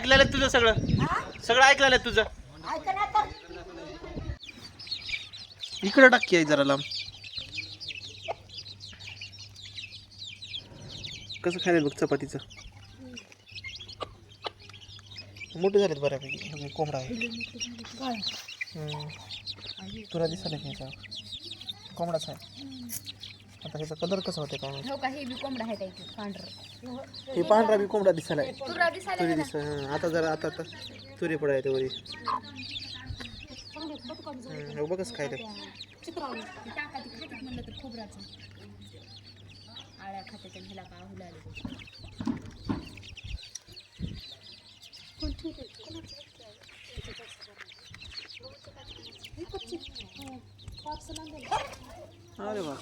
ऐकलेलं तुझं सगळं? सगळं ऐकलेलं तुझं? इकडं टाकी आहे जरा लांब. कसं खायला बघ चपातीचं? मोठे झालेत बऱ्यापैकी. हे कोंबडा आहे. तुला दिसायला कोंबडाच आहे. आता ह्याचा कलर कसा होते काय माहिती. हो का हे बी कोंबडा आहे त्याची पांढरं. हे पांढरा बी कोंबडा दिसायला आहे. तुरा दिसायला तुरी दिसा आता जरा आता आता. तुरी पडायचे वरी. हम्म, बघ कसं खायला चित्रावली टाका ती खात्यात म्हणलं तर खोबराचं आळ्या खात्यात आणि ह्याला का हुलाले अरे बाप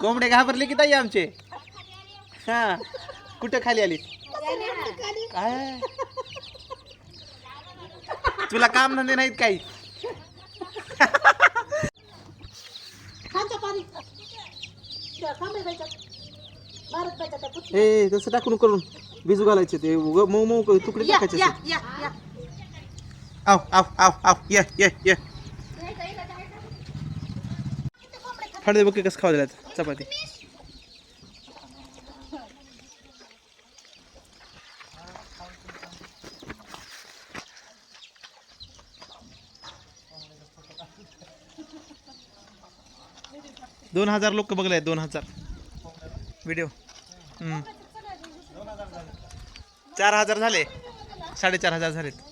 कोंबडे घाबरले की ताई आमचे? हा. कुठे खाली आली काय? तुला काम धंदे नाहीत काही. ए तसं टाकून करून. बिजू घालायचे ते. उग- मऊ मऊ तुकडे टाकायचे आव आव आव आव. ये ये ये. फडदे बघ कसं खाऊ दिल्यात? चपाती. दोन हजार लोक बघले आहेत दोन हजार. व्हिडिओ. चार हजार झाले. साडेचार हजार झालेत.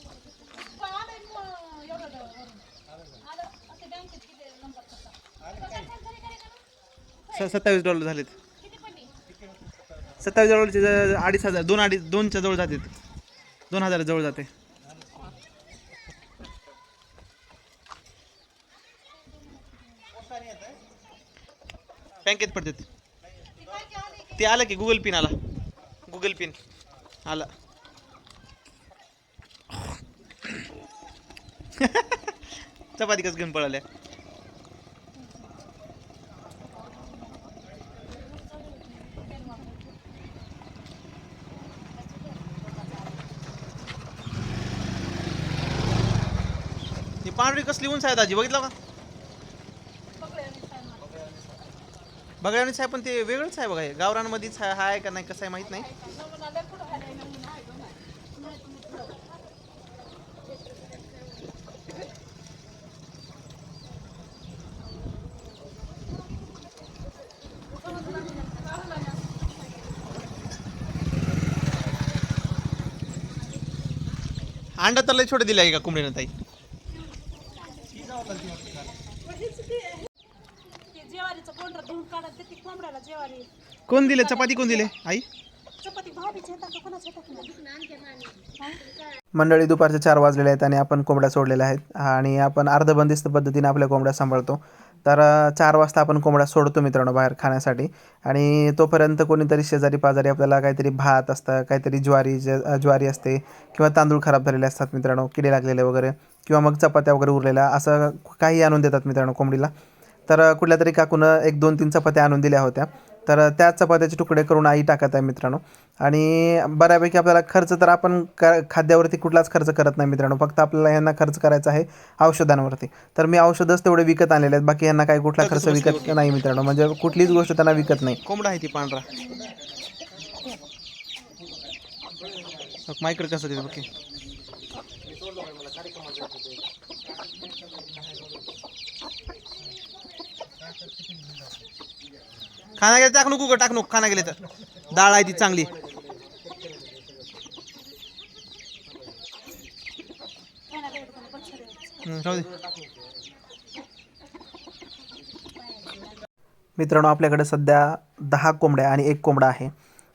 स- सत्तावीस डॉलर झालेत. सत्तावीस डॉलरचे ज- अडीच हजार दोन अडीच दोनच्या जवळ जातात. दोन हजार जवळ जाते. बँकेत पडतात. ते आलं की गुगल पिन आला. गुगल पिन आला. चपाती कस घेऊन पळाल्या? ती पांढरी कसली उंच आहे दाजी बघितलं का? बघायला आहे पण ते वेगळंच आहे बघा गावरांमध्येच आहे हाय का नाही कसं आहे माहीत नाही. अंडा तर लय छोटे दिले आहे का कोंबडीनं ताई? जेवारीचं कोंडर धुवून काढत ते ती कोंबड्याला जेवारी. कोण दिले? चपाती कोण दिले? आई? चपाती भाभीची येतात का कोणाच्या येतात मंडळी दुपारचे चार वाजलेले आहेत आणि आपण कोंबड्या सोडलेल्या आहेत. आणि आपण अर्धबंदिस्त पद्धतीने आपल्या कोंबड्या सांभाळतो. तर चार वाजता आपण कोंबड्या सोडतो मित्रांनो बाहेर खाण्यासाठी. आणि तोपर्यंत कोणीतरी शेजारी पाजारी आपल्याला काहीतरी भात असतं काहीतरी ज्वारी ज- ज्वारी असते किंवा तांदूळ खराब झालेले असतात मित्रांनो किडे लागलेले वगैरे किंवा मग चपात्या वगैरे उरलेल्या असं काही आणून देतात मित्रांनो कोंबडीला. तर कुठल्या तरी काकूनं एक दोन तीन चपात्या आणून दिल्या होत्या. तर त्या चपात्याचे तुकडे करून आई टाकत आहे मित्रांनो. आणि बऱ्यापैकी आपल्याला खर्च तर आपण क खाद्यावरती कुठलाच खर्च करत नाही मित्रांनो. फक्त आपल्याला यांना खर्च करायचा आहे औषधांवरती. तर मी औषधच तेवढे विकत आणलेले आहेत. बाकी यांना काही कुठला खर्च विकत नाही मित्रांनो. म्हणजे कुठलीच गोष्ट त्यांना विकत नाही. कोंबडा आहे ती पांढरा. मायकड कसं ओके. खाना गेले टाक नको टाक नको खाना गेले तर. डाळ आहे ती चांगली. मित्रांनो आपल्याकडे सध्या दहा कोंबड्या आणि एक कोंबडा आहे.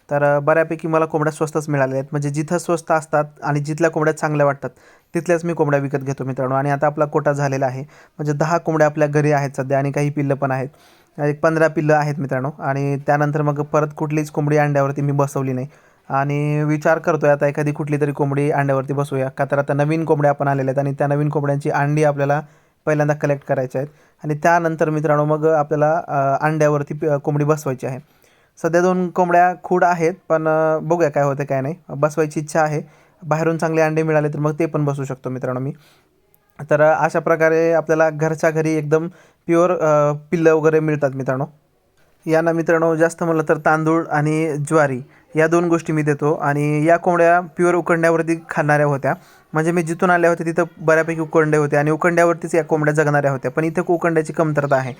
तर बऱ्यापैकी मला कोंबड्या स्वस्तच मिळाल्या आहेत. म्हणजे जिथं स्वस्त असतात आणि जिथल्या कोंबड्या चांगल्या वाटतात तिथल्याच मी कोंबड्या विकत घेतो मित्रांनो. आणि आता आपला कोटा झालेला आहे. म्हणजे दहा कोंबड्या आपल्या घरी आहेत सध्या आणि काही पिल्लं पण आहेत. एक पंधरा पिल्लं आहेत मित्रांनो. आणि त्यानंतर मग परत कुठलीच कोंबडी अंड्यावरती मी बसवली नाही. आणि विचार करतोय आता एखादी कुठली तरी कोंबडी अंड्यावरती बसूया का तर आता नवीन कोंबड्या आपण आलेल्या आहेत आणि त्या नवीन कोंबड्यांची अंडी आपल्याला पहिल्यांदा कलेक्ट करायच्या आहेत. आणि त्यानंतर मित्रांनो मग आपल्याला अंड्यावरती कोंबडी बसवायची आहे. सध्या दोन कोंबड्या खूड आहेत पण बघूया काय होते काय नाही. बसवायची इच्छा आहे. बाहेरून चांगले अंडे मिळाले तर मग ते पण बसू शकतो मित्रांनो मी. तर अशा प्रकारे आपल्याला घरच्या घरी एकदम प्युअर पिल्लं वगैरे मिळतात मित्रांनो. यांना मित्रांनो जास्त म्हणलं तर तांदूळ आणि ज्वारी या दोन गोष्टी मी देतो. आणि या कोंबड्या प्युअर उकडण्यावरती खाणाऱ्या होत्या. म्हणजे मी जिथून आल्या होत्या तिथं बऱ्यापैकी उकडे होते आणि उकडण्यावरतीच या कोंबड्या जगणाऱ्या होत्या. पण इथं उकडण्याची कमतरता आहे.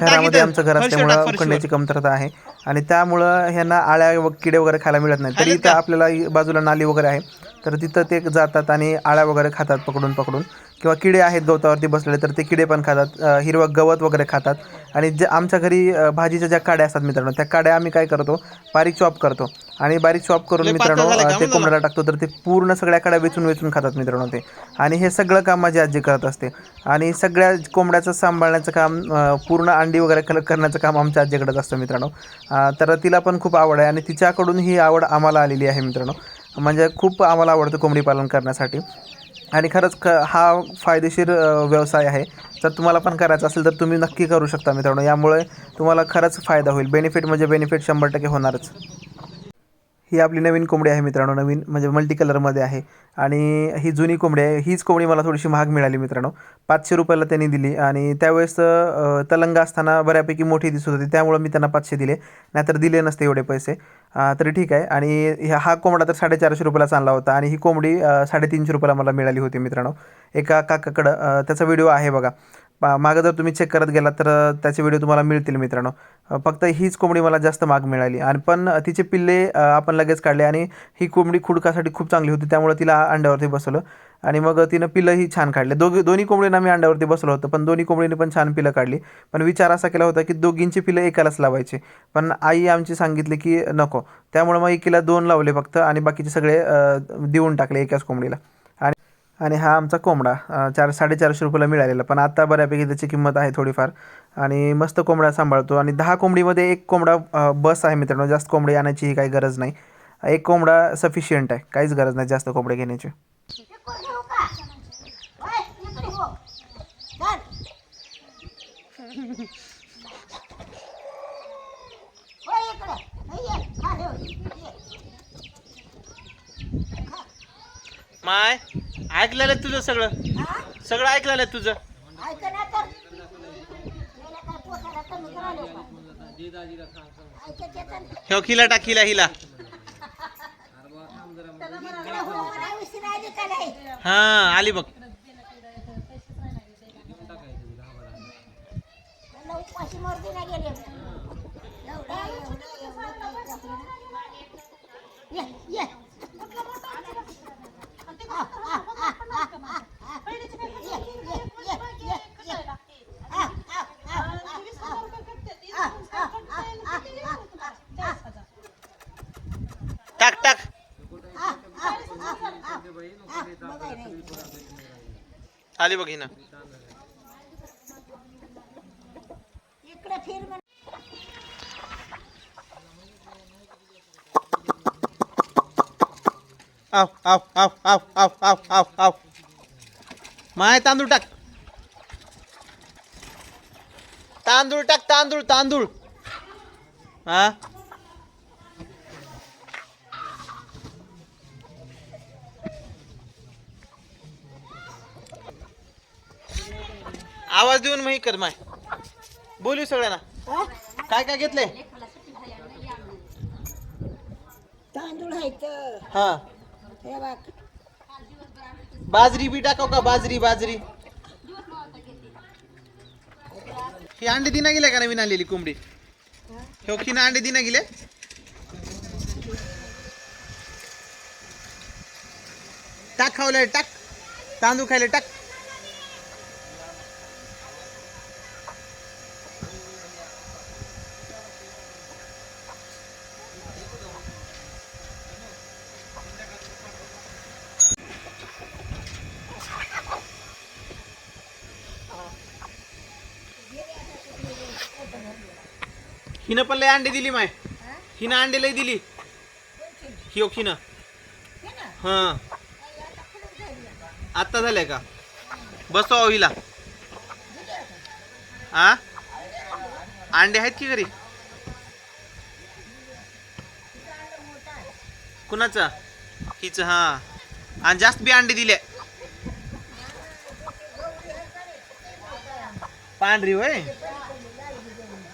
शहरामध्ये आमचं घर असल्यामुळं उकडण्याची कमतरता आहे. आणि त्यामुळं ह्यांना आळ्या व किडे वगैरे खायला मिळत नाही तरी इथं आपल्याला बाजूला नाली वगैरे आहे. तर तिथं ते जातात आणि आळ्या वगैरे खातात पकडून पकडून. किंवा किडे आहेत गवतावरती बसलेले तर ते किडे पण खातात. हिरवं गवत वगैरे खातात. आणि जे आमच्या घरी भाजीच्या ज्या काड्या असतात मित्रांनो त्या काड्या आम्ही काय करतो? बारीक चॉप करतो. आणि बारीक चॉप करून मित्रांनो ते कोंबड्याला टाकतो. तर ते पूर्ण सगळ्या काड्या वेचून वेचून खातात मित्रांनो ते. आणि हे सगळं काम माझी आजी करत असते. आणि सगळ्या कोंबड्याचं सांभाळण्याचं काम पूर्ण अंडी वगैरे कलेक्ट करण्याचं काम आमच्या आजीकडेच असतं मित्रांनो. तर तिला पण खूप आवड आहे. आणि तिच्याकडून ही आवड आम्हाला आलेली आहे मित्रांनो. म्हणजे खूप आम्हाला आवडतं कोंबडी पालन करण्यासाठी. आणि खरंच ख हा फायदेशीर व्यवसाय आहे. जर तुम्हाला पण करायचा असेल तर तुम्ही नक्की करू शकता मित्रांनो. यामुळे तुम्हाला खरंच फायदा होईल. बेनिफिट म्हणजे बेनिफिट शंभर टक्के होणारच. ही आपली नवीन कोंबडी आहे मित्रांनो नवीन म्हणजे मल्टी कलरमध्ये आहे. आणि ही जुनी कोंबडी आहे हीच कोंबडी मला थोडीशी महाग मिळाली मित्रांनो. पाचशे रुपयाला त्यांनी दिली आणि त्यावेळेस तलंगा तलंग असताना बऱ्यापैकी मोठी दिसत होती त्यामुळं मी त्यांना पाचशे दिले. नाहीतर दिले नसते एवढे पैसे. तरी ठीक आहे. आणि ह्या- हा कोंबडा तर साडेचारशे रुपयाला आणला होता आणि ही कोंबडी साडेतीनशे रुपयाला मला मिळाली होती मित्रांनो. एका काकाकडं त्याचा व्हिडिओ आहे बघा. पा- मागं जर तुम्ही चेक करत गेलात तर त्याचे व्हिडिओ तुम्हाला मिळतील मित्रांनो. फक्त हीच कोंबडी मला जास्त माग मिळाली. आणि पण तिचे पिल्ले आपण लगेच काढले आणि ही कोंबडी खुडकासाठी खूप चांगली होती त्यामुळे तिला अंड्यावरती बसवलं. आणि मग तिनं पिल्लंही छान काढले. दोघी दोन्ही कोंबडींना मी अंड्यावरती बसलो होतं पण दोन्ही कोंबडीने पण छान पिलं काढली. पण विचार असा केला होता की दोघींची पिलं एकालाच लावायचे. पण आई आमची सांगितली की नको. त्यामुळे मग एकीला दोन लावले फक्त आणि बाकीचे सगळे देऊन टाकले एकाच कोंबडीला. आणि हा आमचा कोंबडा चार साडेचारशे रुपयाला मिळालेला. पण आता बऱ्यापैकी त्याची किंमत आहे थोडीफार. आणि मस्त कोंबडा सांभाळतो. आणि दहा कोंबडीमध्ये एक कोंबडा बस आहे मित्रांनो. जास्त कोंबडी आणायची ही काही गरज नाही. एक कोंबडा सफिशियंट आहे. काहीच गरज नाही जास्त कोंबडे घेण्याची. माय. ऐकलेलं तुझं सगळं? हा? सगळं ऐकलेलं तुझं? हिला ना. टाक हिला. हिला हा आली बघ. ये, ये. आली बघ हिनं. इकडे फिर म्हण आव आव आव आव आव आव आव आव. माय तांदूळ टाक. तांदूळ टाक तांदूळ तांदूळ. हा? आवाज देऊन मग हे कर माय. बोलू सगळ्यांना. काय काय घेतलंय? तांदूळ आहेत हा. हे बघ. बाजरी बी टाकाव का? बाजरी बाजरी. ही अंडे दिना गेल्या का नवीन आलेली कोंबडी? हो की ना अंडे दिना गेले? टाक खावले टाक. तांदूळ खायले टाक. हिनं पण लय अंडे दिली माय. हिनं अंडे लय दिली. हिओ हिनं हो हा. आत्ता झालंय का? बसवा हिला. आ? अंडे आहेत की घरी? कुणाचं? हिचं हा. आणि जास्त बी अंडे दिले पांढरी होय?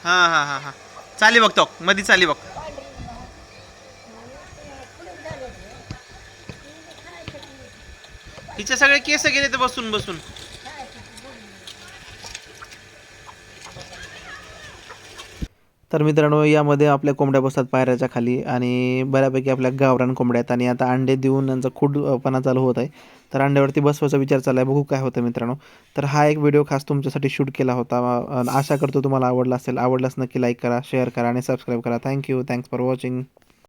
हा हा हा हा. चाली बघतो मधी चाली बघ. हिचे सगळे केस गेले तर बसून बसून. तर मित्रांनो यामध्ये आपल्या कोंबड्या बसतात पायऱ्याच्या खाली आणि बऱ्यापैकी आपल्या गावरान कोंबड्या आहेत आणि आता अंडे देऊन यांचा खूडपणा चालू होत आहे. तर अंड्यावरती बसवायचा विचार चालला आहे बघू काय होतं मित्रांनो. तर हा एक व्हिडिओ खास तुमच्यासाठी शूट केला होता. आशा करतो तुम्हाला आवडला असेल आवडलाच नक्की लाईक करा शेअर करा आणि सबस्क्राईब करा. Thank you thanks for watching